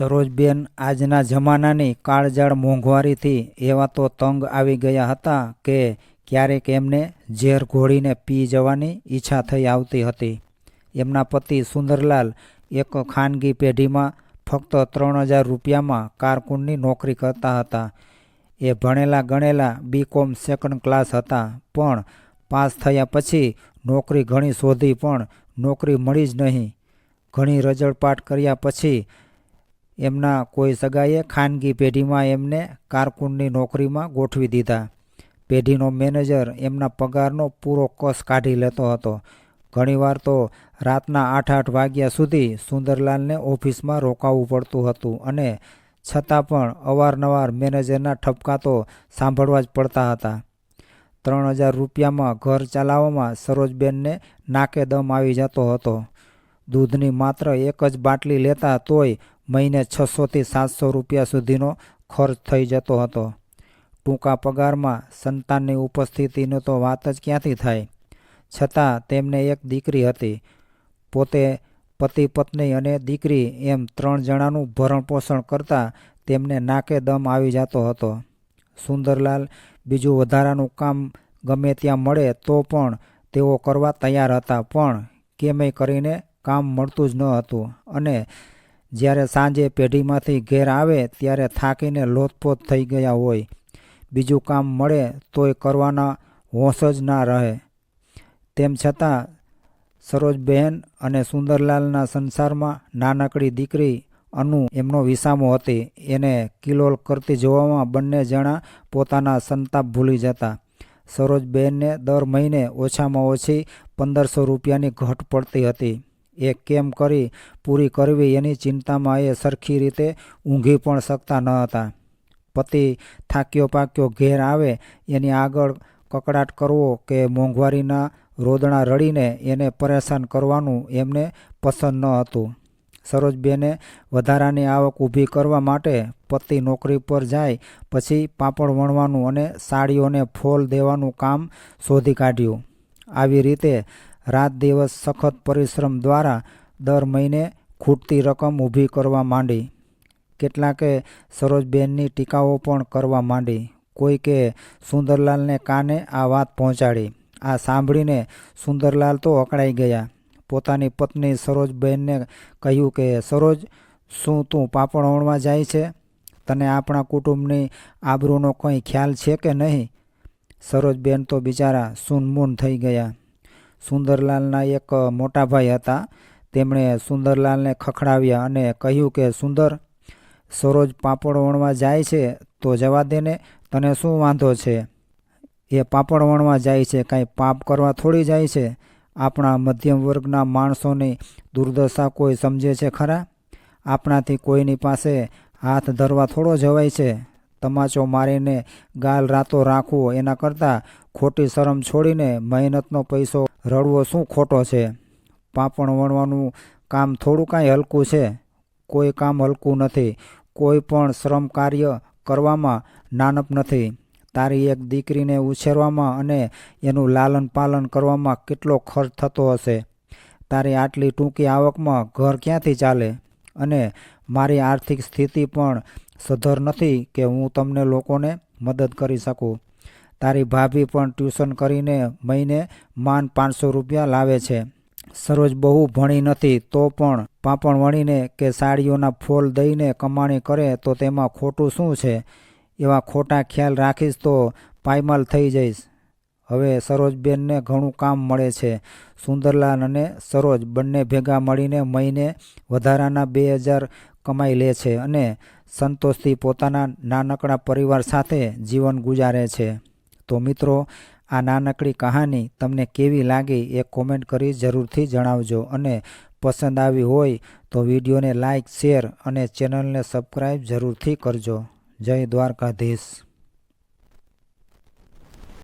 સરોજબેન આજના જમાનાની કાળજાળ મોંઘવારીથી એવા તો તંગ આવી ગયા હતા કે ક્યારેક એમને ઝેર ઘોળીને પી જવાની ઈચ્છા થઈ આવતી હતી. એમના પતિ સુંદરલાલ એક ખાનગી પેઢીમાં ફક્ત ત્રણ હજાર રૂપિયામાં કારકુનની નોકરી કરતા હતા. એ ભણેલા ગણેલા બીકોમ સેકન્ડ ક્લાસ હતા, પણ પાસ થયા પછી નોકરી ઘણી શોધી પણ નોકરી મળી જ નહીં. ઘણી રજળપાટ કર્યા પછી એમના કોઈ સગાએ ખાનગી પેઢીમાં એમને કારકુનની નોકરીમાં ગોઠવી દીધા. પેઢીનો મેનેજર એમના પગારનો પૂરો કસ કાઢી લેતો હતો. ઘણીવાર તો રાતના આઠ આઠ વાગ્યા સુધી સુંદરલાલને ઓફિસમાં રોકાવું પડતું હતું અને છતાં પણ અવારનવાર મેનેજરના ઠપકા તો સાંભળવા જ પડતા હતા. ત્રણ હજાર રૂપિયામાં ઘર ચલાવવામાં સરોજબેનને નાકે દમ આવી જતો હતો. દૂધની માત્ર એક જ બાટલી લેતા તોય મહિને છસોથી સાતસો રૂપિયા સુધીનો ખર્ચ થઈ જતો હતો. ટૂંકા પગારમાં સંતાનની ઉપસ્થિતિનો તો વાત જ ક્યાંથી થાય? છતાં તેમને એક દીકરી હતી. પોતે પતિ પત્ની અને દીકરી એમ ત્રણ જણાનું ભરણપોષણ કરતાં તેમને નાકે દમ આવી જતો હતો. સુંદરલાલ બીજું વધારાનું કામ ગમે ત્યાં મળે તો પણ તેઓ કરવા તૈયાર હતા પણ કેમેય કરીને કામ મળતું જ ન હતું અને જ્યારે સાંજે પેઢીમાંથી ઘેર આવે ત્યારે થાકીને લોથપોથ થઈ ગયા હોય. બીજું કામ મળે તોય કરવાના હોશ જ ના રહે. તેમ છતાં, સરોજબહેન અને સુંદરલાલના સંસારમાં નાનકડી દીકરી અનુ એમનો વિસામો હતી. એને કિલોલ કરતી જોવામાં બંને જણા પોતાના સંતાપ ભૂલી જતા. સરોજબહેનને દર મહિને ઓછામાં ઓછી પંદરસો રૂપિયાની ઘટ પડતી હતી. એ કેમ કરી પૂરી કરવી એની ચિંતામાં એ સરખી રીતે ઊંઘી પણ શકતા ન હતા. પતિ થાક્યો પાક્યો ઘેર આવે, એની આગળ કકડાટ કરવો કે મોંઘવારીના રોદણા રડીને એને પરેશાન કરવાનું એમને પસંદ ન હતું. સરોજબેને વધારાની આવક ઊભી કરવા માટે પતિ નોકરી પર જાય, પછી પાપડ વણવાનું અને સાડીઓને ફોલ દેવાનું કામ શોધી કાઢ્યું. આવી રીતે રાત દિવસ સખત પરિશ્રમ દ્વારા દર મહિને ખૂટતી રકમ ઊભી કરવા માંડી. કેટલાકે સરોજબેનની ટીકાઓ પણ કરવા માંડી. કોઈકે સુંદરલાલને કાને આ વાત પહોંચાડી. આ સાંભળીને સુંદરલાલ તો અકળાઈ ગયા. પોતાની પત્ની સરોજબેનને કહ્યું કે, સરોજ, શું તું પાપડ વણવા જાય છે? તને આપણા કુટુંબની આબરૂનો કંઈ ખ્યાલ છે કે નહીં? સરોજબેન તો બિચારા સૂનમૂન થઈ ગયા. સુંદરલાલના એક મોટા ભાઈ હતા. તેમણે સુંદરલાલને ખખડાવ્યા અને કહ્યું કે, સુંદર, સરોજ પાપડ વણવા જાય છે, તો જવા દેને તને શું વાંધો છે? એ પાપડ વણવા જાય છે, કાંઈ પાપ કરવા થોડી જાય છે? આપણા મધ્યમ વર્ગના માણસોની દુર્દશા કોઈ સમજે છે ખરા? આપણાથી કોઈની પાસે હાથ ધરવા થોડો જવાય છે. તમાચો મારીને ગાલ રાતો રાખવો, એના કરતાં ખોટી શરમ છોડીને મહેનતનો પૈસો રડવો શું ખોટો છે? પાપણ વણવાનું કામ થોડું કાંઈ હલકું છે. કોઈ કામ હલકું નથી. કોઈ પણ શ્રમ કાર્ય કરવામાં નાનપ નથી. તારી એક દીકરીને ઉછેરવામાં અને એનું લાલન પાલન કરવામાં કેટલો ખર્ચ થતો હશે? તારી આટલી ટૂંકી આવકમાં ઘર ક્યાંથી ચાલે? અને મારી આર્થિક સ્થિતિ પણ સધર નથી કે હું તમને લોકોને મદદ કરી શકું. તારી ભાભી પણ ટ્યુશન કરીને મહિને માન પાંચસો રૂપિયા લાવે છે. સરોજ બહુ ભણી નથી તો પણ પાપણ વણીને કે સાડીઓના ફોલ દઈને કમાણી કરે તો તેમાં ખોટું શું છે? એવા ખોટા ખ્યાલ રાખીશ તો પાયમાલ થઈ જઈશ. હવે સરોજબેનને ઘણું કામ મળે છે. સુંદરલાલ અને સરોજ બંને ભેગા મળીને મહિને વધારાના બે હજાર કમાઈ લે છે અને સંતોષથી પોતાના નાનકડા પરિવાર સાથે જીવન ગુજારે છે. તો મિત્રો, આ નાનકડી કહાની તમને કેવી લાગી એ કોમેન્ટ કરી જરૂરથી જણાવજો અને પસંદ આવી હોય તો વિડીયોને લાઇક શેર અને ચેનલને સબસ્ક્રાઈબ જરૂરથી કરજો. જય દ્વારકાધીશ.